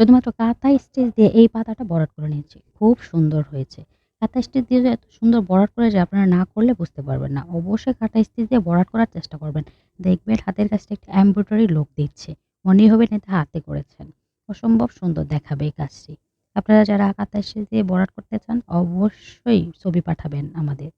শুধুমাত্র কাঁথা স্টিচ দিয়ে এই পাতাটা বরাট করে নিয়েছি। খুব সুন্দর হয়েছে। কাঁথা স্টিচ দিয়ে এত সুন্দর বরাট করে যে আপনারা না করলে বুঝতে পারবেন না। অবশ্যই কাঁথা স্টিচ দিয়ে বরাট করার চেষ্টা করবেন। দেখবেন হাতের কাজটা একটা এমব্রয়ডারি লুক দিচ্ছে। মনে হবে না এটা হাতে করেছেন। অসম্ভব সুন্দর দেখাবে এই কাজটি। আপনারা যারা কাঁথা স্টিচ দিয়ে বরাট করতে চান, অবশ্যই ছবি পাঠাবেন আমাদের।